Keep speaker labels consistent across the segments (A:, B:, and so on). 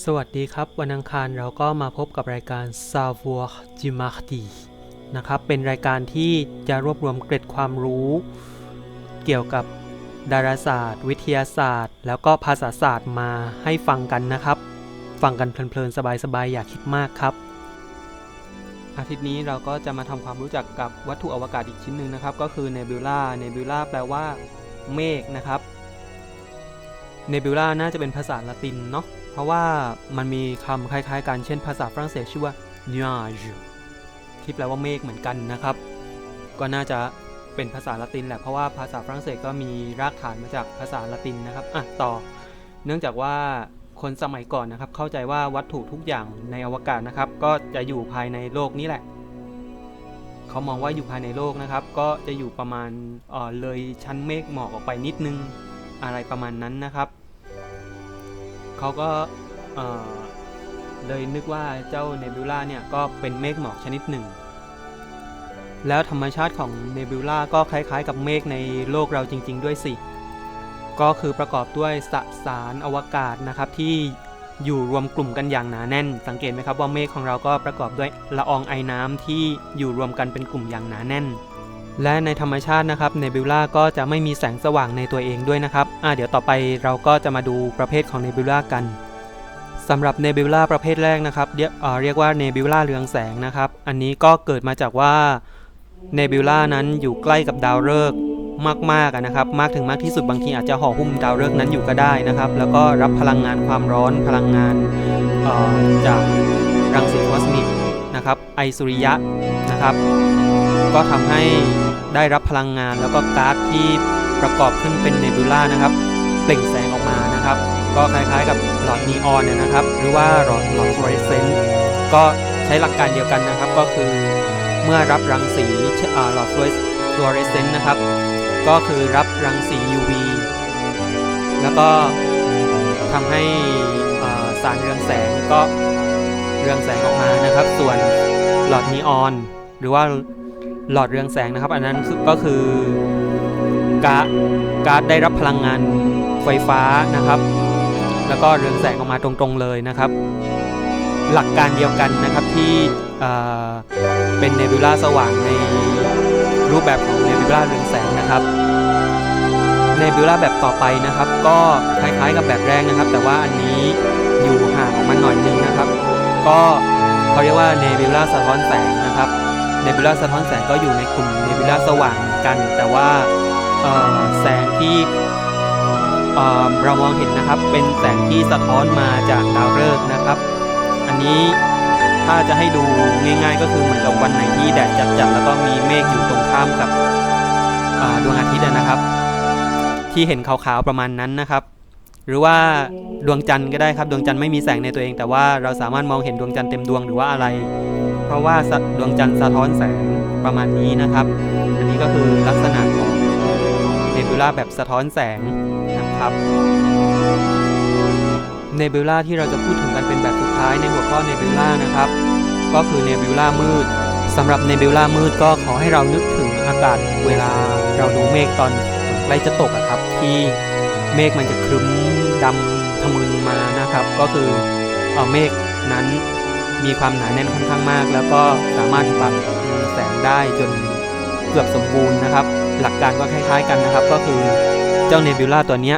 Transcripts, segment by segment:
A: สวัสดีครับ วันอังคารเราก็มาพบกับรายการ Savoir du Mardi นะครับ เป็นรายการที่จะรวบรวมเกร็ดความรู้ เกี่ยวกับดาราศาสตร์ วิทยาศาสตร์ แล้วก็ภาษาศาสตร์มาให้ฟังกันนะครับ ฟังกันเพลินๆ สบายๆ อย่าคิดมากครับ อาทิตย์นี้เราก็จะมาทำความรู้จักกับวัตถุอวกาศอีกชิ้นหนึ่งนะครับ ก็คือ Nebula Nebula แปลว่าเมฆนะครับ Nebula น่าจะเป็นภาษาละตินเนาะ เพราะว่ามันมีคำคล้ายๆกันเช่นภาษาฝรั่งเศสชื่อว่า nuage ที่แปลว่าเมฆเหมือนกันนะครับ ก็น่าจะเป็นภาษาละตินแหละเพราะว่าภาษาฝรั่งเศสก็มีรากฐานมาจากภาษาละตินนะครับอะต่อ เนื่องจากว่าคนสมัยก่อนนะครับ เข้าใจว่าวัตถุทุกอย่างในอวกาศนะครับ ก็จะอยู่ภายในโลกนี้แหละ เขามองว่าอยู่ภายในโลกนะครับ ก็จะอยู่ประมาณเออเลยชั้นเมฆหมอกออกไปนิดนึงอะไรประมาณนั้นนะครับ เขาก็เลยนึกว่าเจ้าเนบิวลาเนี่ยก็เป็นเมฆหมอกชนิดหนึ่ง แล้วธรรมชาติของเนบิวลาก็คล้ายๆ กับเมฆในโลกเราจริง ๆ ด้วยสิ ก็คือประกอบด้วยสสารอวกาศนะครับที่อยู่รวมกลุ่มกันอย่างหนาแน่น สังเกตไหมครับว่าเมฆของเราก็ประกอบด้วยละอองไอน้ำที่อยู่รวมกันเป็นกลุ่มอย่างหนาแน่น และในธรรมชาตินะครับเนบิวล่าก็จะไม่มีแสงสว่างในตัวเองด้วยนะครับอ่าเดี๋ยวต่อไปเราก็จะมาดูประเภทของเนบิวล่ากันสำหรับเนบิวล่าประเภทแรกนะครับเรียกเรียกว่าเนบิวล่าเรืองแสงนะครับ อันนี้ก็เกิดมาจากว่าเนบิวล่านั้นอยู่ใกล้กับดาวฤกษ์มากๆนะครับ มากถึงมากที่สุดบางทีอาจจะห่อหุ้มดาวฤกษ์นั้นอยู่ก็ได้นะครับ แล้วก็รับพลังงานความร้อนพลังงานออจากรังสีคอสมิก นะครับไอสุริยะนะครับ ก็ทำให้ได้รับพลังงานแล้วก็ก๊าซที่ประกอบขึ้นเป็นเนบิวล่านะครับเปล่งแสงออกมานะครับ ก็คล้ายๆกับหลอดนีออนเนี่ยนะครับ หรือว่าหลอดหลอดฟลูออเรสเซนต์ก็ใช้หลักการเดียวกันนะครับ ก็คือเมื่อรับรังสีอ่าหลอดฟลูออเรสเซนต์นะครับ ก็คือรับรังสี UV แล้วก็ทำให้อ่าสารเรืองแสงก็ เรืองแสงออกมานะครับ ส่วนหลอดนีออน หรือว่าหลอดเรืองแสงนะครับ อันนั้นก็คือก๊าซก๊าซได้รับพลังงานไฟฟ้านะครับ แล้วก็เรืองแสงออกมาตรงๆเลยนะครับ หลักการเดียวกันนะครับที่เเป็นเนบิวลาสว่างในรูปแบบของเนบิวลาเรืองแสงนะครับเนบิวลาแบบต่อไปนะครับ ก็คล้ายๆกับแบบแรกนะครับ แต่ว่าอันนี้อยู่ห่างออกมาหน่อยนึงนะครับ ก็เขาเรียกว่าเนบิวลาสะท้อนแสงนะครับเนบิวลาสะท้อนแสงก็อยู่ในกลุ่มเนบิวลาสว่างกัน แต่ว่าแสงที่เรามองเห็นนะครับเป็นแสงที่สะท้อนมาจากดาวฤกษ์นะครับ อันนี้ถ้าจะให้ดูง่าย ๆ ก็คือเหมือนกับวันไหนที่แดดจัดๆแล้วก็มีเมฆอยู่ตรงข้ามกับดวงอาทิตย์นะครับ ที่เห็นขาวๆประมาณนั้นนะครับ หรือว่าดวงจันทร์ก็ได้ครับ ดวงจันทร์ไม่มีแสงในตัวเอง แต่ว่าเราสามารถมองเห็นดวงจันทร์เต็มดวงหรือว่าอะไร เพราะว่าดวงจันทร์สะท้อนแสงประมาณนี้นะครับ อันนี้ก็คือลักษณะของเนบิวลาแบบสะท้อนแสงนะครับเนบิวลาที่เราจะพูดถึงกันเป็นแบบสุดท้ายในหัวข้อเนบิวลานะครับ ก็คือเนบิวลามืดสำหรับเนบิวลามืดก็ขอให้เรานึกถึงอากาศเวลาเราดูเมฆตอนใกล้จะตกอะครับที่ เมฆมันจะครึ้มดำทะมึนมานะครับ ก็คือเออเมฆนั้นมีความหนาแน่นค่อนข้างมาก แล้วก็สามารถบังแสงได้จนเกือบสมบูรณ์นะครับ หลักการก็คล้ายๆกันนะครับ ก็คือเจ้าเนบิวลาตัวนี้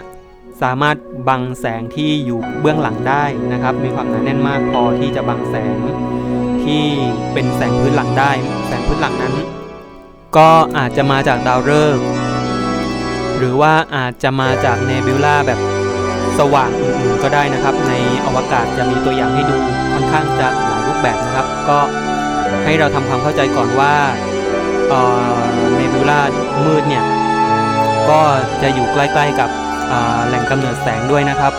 A: สามารถบังแสงที่อยู่เบื้องหลังได้นะครับ มีความหนาแน่นมากพอที่จะบังแสงที่เป็นแสงพื้นหลังได้ แสงพื้นหลังนั้น ก็อาจจะมาจากดาวฤกษ์ หรือว่าอาจจะมาจากเนบิวลาแบบสว่างอื่นๆก็ได้นะครับ ในอวกาศจะมีตัวอย่างให้ดูค่อนข้างจะหลายรูปแบบนะครับ ก็ให้เราทำความเข้าใจก่อนว่าเนบิวลามืดเนี่ยก็จะอยู่ใกล้ๆกับแหล่งกำเนิดแสงด้วยนะครับ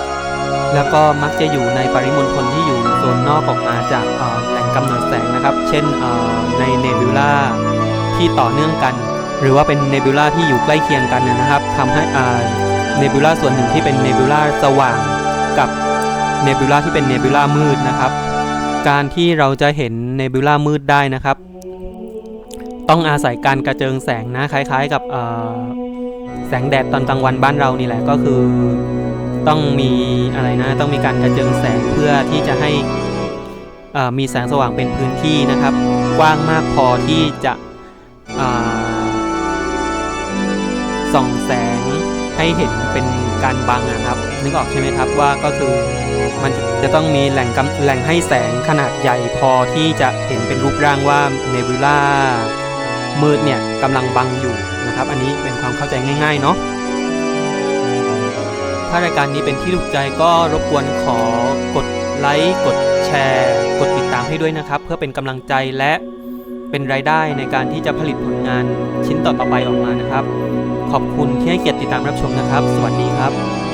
A: แล้วก็มักจะอยู่ในปริมณฑลที่อยู่โซนนอกออกมาจากแหล่งกำเนิดแสงนะครับ เช่นในเนบิวลาที่ต่อเนื่องกัน หรือว่าเป็นเนบิวลาที่อยู่ใกล้เคียงกันนะครับทำให้เนบิวลาส่วนหนึ่งที่เป็นเนบิวลาสว่างกับเนบิวลาที่เป็นเนบิวลามืดนะครับ การที่เราจะเห็นเนบิวลามืดได้นะครับ ต้องอาศัยการกระเจิงแสงนะคล้ายๆ กับแสงแดดตอนกลางวันบ้านเรานี่แหละก็คือต้องมีอะไรนะต้องมีการกระเจิงแสงเพื่อที่จะให้อ่ามีแสงสว่างเป็นพื้นที่นะครับ กว้างมากพอที่จะอ่า ส่องแสงให้เห็นเป็นการบังนะครับ นึกออกใช่ไหมครับว่าก็คือมันจะต้องมีแหล่งกำแหล่งให้แสงขนาดใหญ่พอที่จะเห็นเป็นรูปร่างว่าเนบิวล่ามืดเนี่ยกำลังบังอยู่นะครับ อันนี้เป็นความเข้าใจง่ายๆเนาะถ้ารายการนี้เป็นที่ถูกใจก็รบกวนขอกดไลค์กดแชร์ กดติดตามให้ด้วยนะครับ เพื่อเป็นกำลังใจและเป็นรายได้ในการที่จะผลิตผลงานชิ้นต่อๆไปออกมานะครับ อบคุณที่ให้เกียรติติดตามรับชมนะครับ สวัสดีครับ